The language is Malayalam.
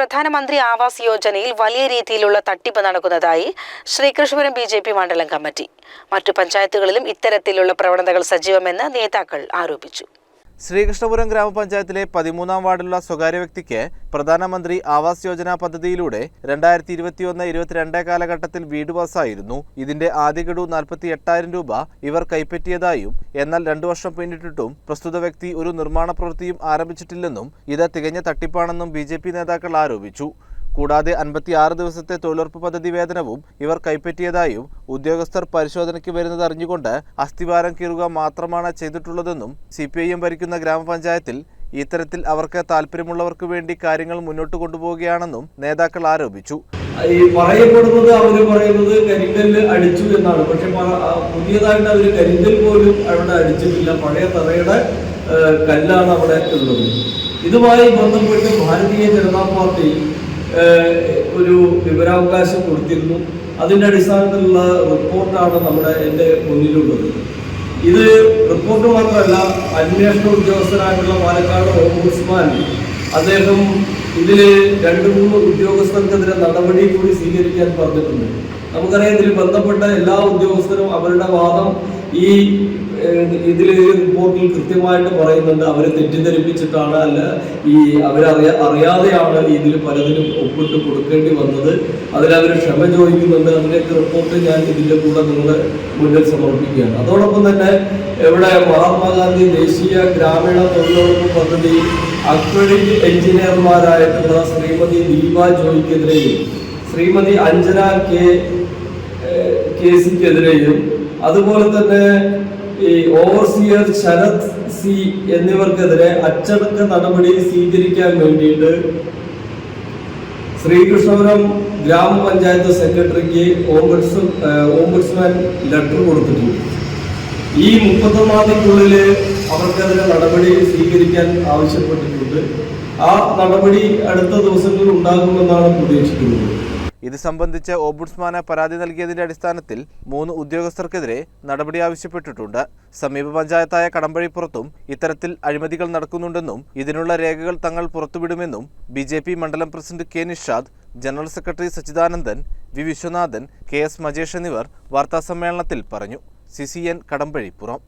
പ്രധാനമന്ത്രി ആവാസ് യോജനയിൽ വലിയ രീതിയിലുള്ള തട്ടിപ്പ് നടക്കുന്നതായി ശ്രീകൃഷ്ണപുരം ബി ജെ പി മണ്ഡലം കമ്മിറ്റി. മറ്റു പഞ്ചായത്തുകളിലും ഇത്തരത്തിലുള്ള പ്രവണതകൾ സജീവമെന്ന് നേതാക്കൾ ആരോപിച്ചു. ശ്രീകൃഷ്ണപുരം ഗ്രാമപഞ്ചായത്തിലെ പതിമൂന്നാം വാർഡിലുള്ള സ്വകാര്യ വ്യക്തിക്ക് പ്രധാനമന്ത്രി ആവാസ് യോജന പദ്ധതിയിലൂടെ രണ്ടായിരത്തി ഇരുപത്തിയൊന്ന് ഇരുപത്തിരണ്ട് കാലഘട്ടത്തിൽ വീട് പാസ്സായിരുന്നു ഇതിന്റെ ആദ്യ ഗഡു നാൽപ്പത്തി എട്ടായിരം രൂപ ഇവർ കൈപ്പറ്റിയതായും എന്നാൽ രണ്ടു വർഷം പിന്നിട്ടിട്ടും പ്രസ്തുത വ്യക്തി ഒരു നിർമ്മാണ പ്രവൃത്തിയും ആരംഭിച്ചിട്ടില്ലെന്നും ഇത് തികഞ്ഞ തട്ടിപ്പാണെന്നും ബി നേതാക്കൾ ആരോപിച്ചു. കൂടാതെ അൻപത്തിയാറ് ദിവസത്തെ തൊഴിലുറപ്പ് പദ്ധതി വേതനവും ഇവർ കൈപ്പറ്റിയതായും ഉദ്യോഗസ്ഥർ പരിശോധനയ്ക്ക് വരുന്നത് അറിഞ്ഞുകൊണ്ട് അസ്ഥിവാരം കീറുക മാത്രമാണ് ചെയ്തിട്ടുള്ളതെന്നും സി ഭരിക്കുന്ന ഗ്രാമപഞ്ചായത്തിൽ ഇത്തരത്തിൽ അവർക്ക് താല്പര്യമുള്ളവർക്ക് വേണ്ടി കാര്യങ്ങൾ മുന്നോട്ട് കൊണ്ടുപോവുകയാണെന്നും നേതാക്കൾ ആരോപിച്ചു. ഈ പറയപ്പെടുന്നത് അവർ പറയുന്നത് കരിങ്കല്ല് അടിച്ചു എന്നാണ്. പക്ഷെ പുതിയതായിട്ട് അവർ കരിങ്കൽ പോലും അവിടെ അടിച്ചിട്ടില്ല. പഴയ തറയുടെ കല്ലാണ് അവിടെ ഉള്ളത്. ഇതുമായി ബന്ധപ്പെട്ട് ഭാരതീയ ജനതാ പാർട്ടി ഒരു വിവരാവകാശം കൊടുത്തിരുന്നു. അതിന്റെ അടിസ്ഥാനത്തിലുള്ള റിപ്പോർട്ടാണ് നമ്മുടെ എന്റെ മുന്നിലുള്ളത്. ഇത് റിപ്പോർട്ട് മാത്രമല്ല അന്വേഷണ ഉദ്യോഗസ്ഥനായിട്ടുള്ള പാലക്കാട് ഓംബുഡ്സ്മാൻ അദ്ദേഹം ഇതിൽ രണ്ട് മൂന്ന് ഉദ്യോഗസ്ഥർക്കെതിരെ നടപടി കൂടി സ്വീകരിക്കാൻ പറഞ്ഞിട്ടുണ്ട്. നമുക്കറിയാം ഇതിൽ ബന്ധപ്പെട്ട എല്ലാ ഉദ്യോഗസ്ഥരും അവരുടെ വാദം ഈ ഇതിൽ റിപ്പോർട്ടിൽ കൃത്യമായിട്ട് പറയുന്നുണ്ട്. അവരെ തെറ്റിദ്ധരിപ്പിച്ചിട്ടാണ് അല്ല ഈ അവരറിയ അറിയാതെയാണ് ഇതിൽ പലതിനും ഒപ്പിട്ട് കൊടുക്കേണ്ടി വന്നത്. അതിലവർ ക്ഷമ ചോദിക്കുന്നുണ്ട്. അതിന്റെയൊക്കെ റിപ്പോർട്ട് ഞാൻ ഇതിന്റെ കൂടെ നിങ്ങളുടെ മുന്നിൽ സമർപ്പിക്കുകയാണ്. അതോടൊപ്പം തന്നെ ഇവിടെ മഹാത്മാഗാന്ധി ദേശീയ ഗ്രാമീണ തൊഴിലുറപ്പ് പദ്ധതി അക്രഡിറ്റ് എഞ്ചിനീയർമാരായിട്ടുള്ള ശ്രീമതി ദീപ ജോയിക്കെതിരെയും ശ്രീമതി അഞ്ജന കെ കേസിക്കെതിരെയും അതുപോലെ തന്നെ ഈ ഓവർസിയർ ശരത് സി എന്നിവർക്കെതിരെ അച്ചടക്ക നടപടി സ്വീകരിക്കാൻ വേണ്ടിയിട്ട് ശ്രീകൃഷ്ണപുരം ഗ്രാമപഞ്ചായത്ത് സെക്രട്ടറിക്ക് ഓംബുഡ്സ് ഓംബുഡ്സ്മാൻ ലെറ്റർ കൊടുത്തിട്ടുണ്ട്. ഈ മുപ്പത്തൊന്നാം തീയതിക്കുള്ളിൽ അവർക്കെതിരെ നടപടി സ്വീകരിക്കാൻ ആവശ്യപ്പെട്ടിട്ടുണ്ട്. ആ നടപടി അടുത്ത ദിവസങ്ങളിൽ ഉണ്ടാകുമെന്നാണ് പ്രതീക്ഷിക്കുന്നത്. ഇത് സംബന്ധിച്ച് ഓംബുഡ്സ്മാന് പരാതി നൽകിയതിന്റെ അടിസ്ഥാനത്തിൽ മൂന്ന് ഉദ്യോഗസ്ഥർക്കെതിരെ നടപടി ആവശ്യപ്പെട്ടിട്ടുണ്ട്. സമീപ പഞ്ചായത്തായ കടമ്പഴിപ്പുറത്തും ഇത്തരത്തിൽ അഴിമതികൾ നടക്കുന്നുണ്ടെന്നും ഇതിനുള്ള രേഖകൾ തങ്ങൾ പുറത്തുവിടുമെന്നും ബി ജെ പി മണ്ഡലം president K Nishad general secretary Sachidanandan V Viswanathan K S Majesh എന്നിവർ വാർത്താസമ്മേളനത്തിൽ പറഞ്ഞു. C C N Kadambazhipuram.